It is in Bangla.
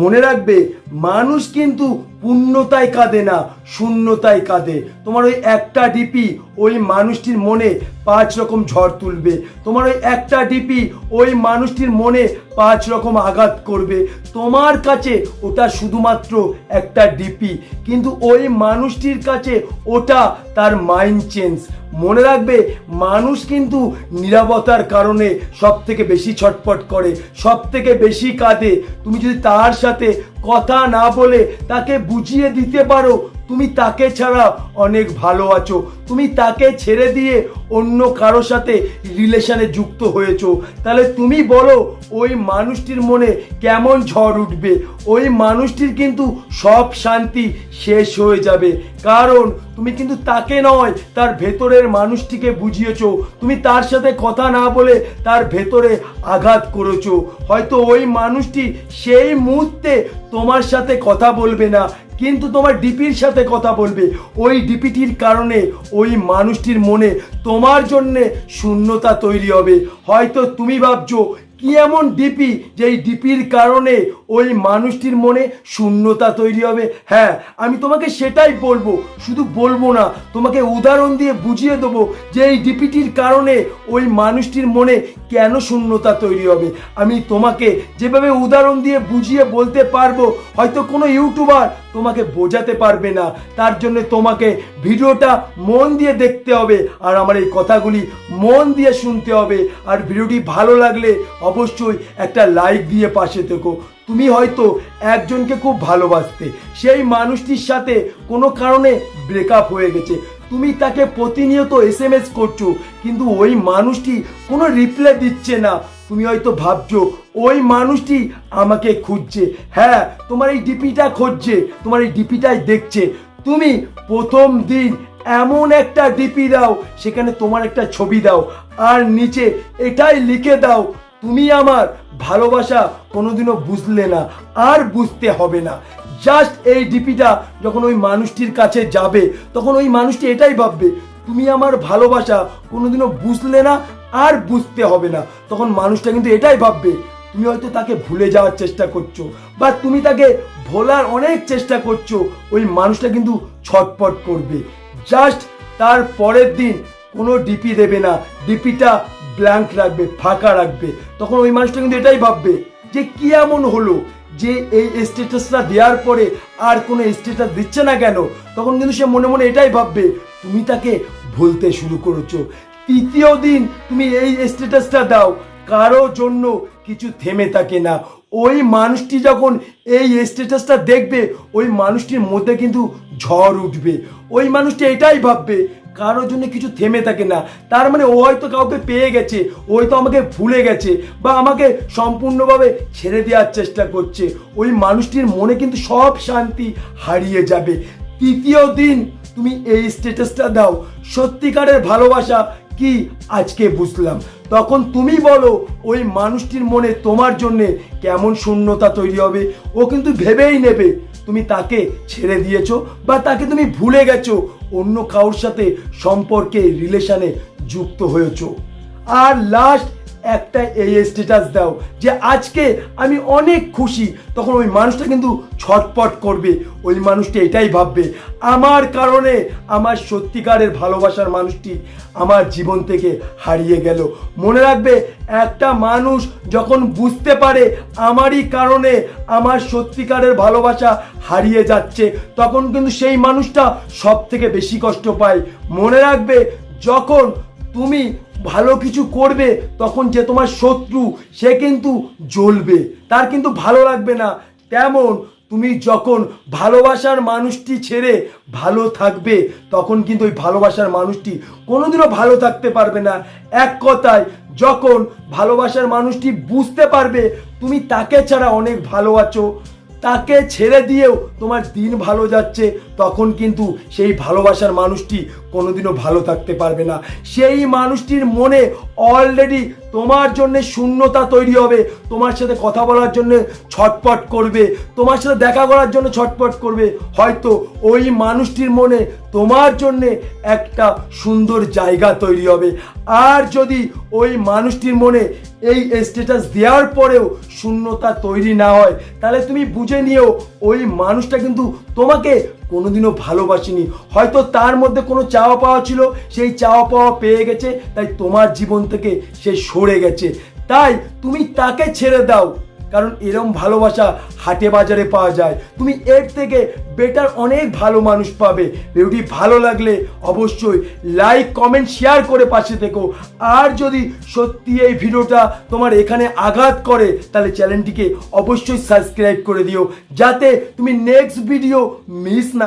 মনে রাখবে, মানুষ কিন্তু পূর্ণতায় কাঁদে না, শূন্যতায় কাঁদে। তোমার ওই একটা ডিপি ওই মানুষটির মনে পাঁচ রকম ঝড় তুলবে। তোমার ওই একটা ডিপি ওই মানুষটির মনে পাঁচ রকম আঘাত করবে। তোমার কাছে ওটা শুধুমাত্র একটা ডিপি, কিন্তু ওই মানুষটির কাছে ওটা তার মাইন্ড চেঞ্জ মনে রাখবে, মানুষ কিন্তু নিরাপত্তার কারণে সব থেকে বেশি ছটপট করে সব থেকে বেশি কাঁদে। তুমি যদি তার সাথে কথা না বলে তাকে বুঝিয়ে দিতে পারো। তুমি তাকে ছাড়া অনেক ভালো আছো। তুমি তাকে ছেড়ে দিয়ে অন্য কারও সাথে রিলেশনে যুক্ত হয়েছো। তাহলে তুমি বলো, ওই মানুষটির মনে কেমন ঝড় উঠবে? ওই মানুষটির কিন্তু সব শান্তি শেষ হয়ে যাবে। কারণ তুমি কিন্তু তাকে নয়, তার ভেতরের মানুষটিকে বুঝিয়েছো। তুমি তার সাথে কথা না বলে তার ভেতরে আঘাত করেছ। হয়তো ওই মানুষটি সেই মুহূর্তে তোমার সাথে কথা বলবে না, কিন্তু তোমার ডিপির সাথে কথা বলবে। ওই ডিপিটির কারণে ওই মানুষটির মনে তোমার জন্যে শূন্যতা তৈরি হবে। হয়তো তুমি ভাবছ কি এমন ডিপি যে এই ডিপির কারণে ওই মানুষটির মনে শূন্যতা তৈরি হবে? হ্যাঁ আমি তোমাকে সেটাই বলব। শুধু বলব না, তোমাকে উদাহরণ দিয়ে বুঝিয়ে দেবো যে এই ডিপিটির কারণে ওই মানুষটির মনে কেন শূন্যতা তৈরি হবে। আমি তোমাকে যেভাবে উদাহরণ দিয়ে বুঝিয়ে বলতে পারব, হয়তো কোনো ইউটিউবার তোমাকে বোঝাতে পারবে না। তার জন্য তোমাকে ভিডিওটা মন দিয়ে দেখতে হবে আর আমার এই কথাগুলি মন দিয়ে শুনতে হবে। আর ভিডিওটি ভালো লাগলে অবশ্যই একটা লাইক দিয়ে পাশে থেকো। তুমি হয়তো একজনকে খুব ভালোবাসতে। সেই মানুষটির সাথে কোনো কারণে ব্রেকআপ হয়ে গেছে। তুমি তাকে প্রতিনিয়ত এস এম এস করছ, কিন্তু ওই মানুষটি কোনো রিপ্লাই দিচ্ছে না। তুমি হয়তো ভাবছ, ওই মানুষটি আমাকে খুঁজছে। হ্যাঁ তোমার এই ডিপিটা খুঁজছে, তোমার এই ডিপিটাই দেখছে। তুমি প্রথম দিন এমন একটা ডিপি দাও, সেখানে তোমার একটা ছবি দাও, আর নিচে এটাই লিখে দাও, তুমি আমার ভালোবাসা কোনোদিনও বুঝলে না, আর বুঝতে হবে না। জাস্ট এই ডিপিটা যখন ওই মানুষটির কাছে যাবে, তখন ওই মানুষটি এটাই ভাববে, তুমি আমার ভালোবাসা কোনোদিনও বুঝলে না আর বুঝতে হবে না। তখন মানুষটা কিন্তু এটাই ভাববে, তুমি হয়তো তাকে ভুলে যাওয়ার চেষ্টা করছ বা তুমি তাকে ভোলার অনেক চেষ্টা করছ। ওই মানুষটা কিন্তু ছটপট করবে। জাস্ট তার পরের দিন কোনো ডিপি দেবে না ডিপিটা ব্ল্যাঙ্ক রাখবে, ফাঁকা রাখবে। তখন ওই মানুষটা কিন্তু এটাই ভাববে যে কি এমন হলো? যে এই স্ট্যাটাসটা দেওয়ার পরে আর কোনো স্ট্যাটাস দিচ্ছে না কেন, তখন কিন্তু সে মনে মনে এটাই ভাববে, তুমি তাকে ভুলতে শুরু করেছ। তৃতীয় দিন তুমি এই স্ট্যাটাসটা দাও। কারও জন্য কিছু থেমে থাকে না। ওই মানুষটি যখন এই স্ট্যাটাসটা দেখবে, ওই মানুষটির মধ্যে কিন্তু ঝড় উঠবে। ওই মানুষটি এটাই ভাববে, কারোর জন্য কিছু থেমে থাকে না। তার মানে ও হয়তো কাউকে পেয়ে গেছে, ও হয়তো আমাকে ভুলে গেছে, বা আমাকে সম্পূর্ণভাবে ছেড়ে দেওয়ার চেষ্টা করছে। ওই মানুষটির মনে কিন্তু সব শান্তি হারিয়ে যাবে। তৃতীয় দিন তুমি এই স্ট্যাটাসটা দাও। সত্যিকারের ভালোবাসা কি আজকে বুঝলাম। তখন তুমি বলো, ওই মানুষটির মনে তোমার জন্যে কেমন শূন্যতা তৈরি হবে? ও কিন্তু ভেবেই নেবে, তুমি তাকে ছেড়ে দিয়েছ বা তাকে তুমি ভুলে গেছো, অন্য কারোর সাথে সম্পর্কে রিলেশনে যুক্ত হয়েছো। আর লাস্ট একটা এই স্ট্যাটাস দাও, যে আজকে আমি অনেক খুশি। তখন ওই মানুষটা কিন্তু ছটপট করবে। ওই মানুষটি এটাই ভাববে, আমার কারণে আমার সত্যিকারের ভালোবাসার মানুষটি আমার জীবন থেকে হারিয়ে গেল। মনে রাখবে, একটা মানুষ যখন বুঝতে পারে আমারই কারণে আমার সত্যিকারের ভালোবাসা হারিয়ে যাচ্ছে, তখন কিন্তু সেই মানুষটা সব থেকে বেশি কষ্ট পায়। মনে রাখবে, যখন তুমি ভালো কিছু করবে, তখন যে তোমার শত্রু, সে কিন্তু জ্বলবে। তার কিন্তু ভালো লাগবে না। তেমন তুমি যখন ভালোবাসার মানুষটি ছেড়ে ভালো থাকবে, তখন কিন্তু ওই ভালোবাসার মানুষটি কোনোদিনও ভালো থাকতে পারবে না। এক কথায়, যখন ভালোবাসার মানুষটি বুঝতে পারবে, তুমি তাকে ছাড়া অনেক ভালো আছো, তাকে ছেড়ে দিয়েও তোমার দিন ভালো যাচ্ছে, তখন কিন্তু সেই ভালোবাসার মানুষটি কোনোদিনও ভালো থাকতে পারবে না। সেই মানুষটির মনে অলরেডি তোমার জন্য শূন্যতা তৈরি হবে। তোমার সাথে কথা বলার জন্য ছটপট করবে। তোমার সাথে দেখা করার জন্য ছটপট করবে। হয়তো ওই মানুষটির মনে তোমার জন্য একটা সুন্দর জায়গা তৈরি হবে। আর যদি ওই মানুষটির মনে এই স্ট্যাটাস দেওয়ার পরেও শূন্যতা তৈরি না হয়, তাহলে তুমি বুঝে নিও, ওই মানুষটা কিন্তু তোমাকে কোনোদিনও ভালোবাসিনি। হয়তো তার মধ্যে কোনো চাওয়া পাওয়া ছিল, সেই চাওয়া পাওয়া পেয়ে গেছে, তাই তোমার জীবন থেকে সে সরে গেছে। তাই তুমি তাকে ছেড়ে দাও। কারণ এরম ভালোবাসা হাটে বাজারে পাওয়া যায়। তুমি এর থেকে বেটার অনেক ভালো মানুষ পাবে। ভিডিওটি ভালো লাগলে অবশ্যই লাইক কমেন্ট শেয়ার করে পাশে থেকো। আর যদি সত্যি এই ভিডিওটা তোমার এখানে আঘাত করে, তাহলে চ্যানেলটিকে অবশ্যই সাবস্ক্রাইব করে দিও। যাতে তুমি নেক্সট ভিডিও মিস না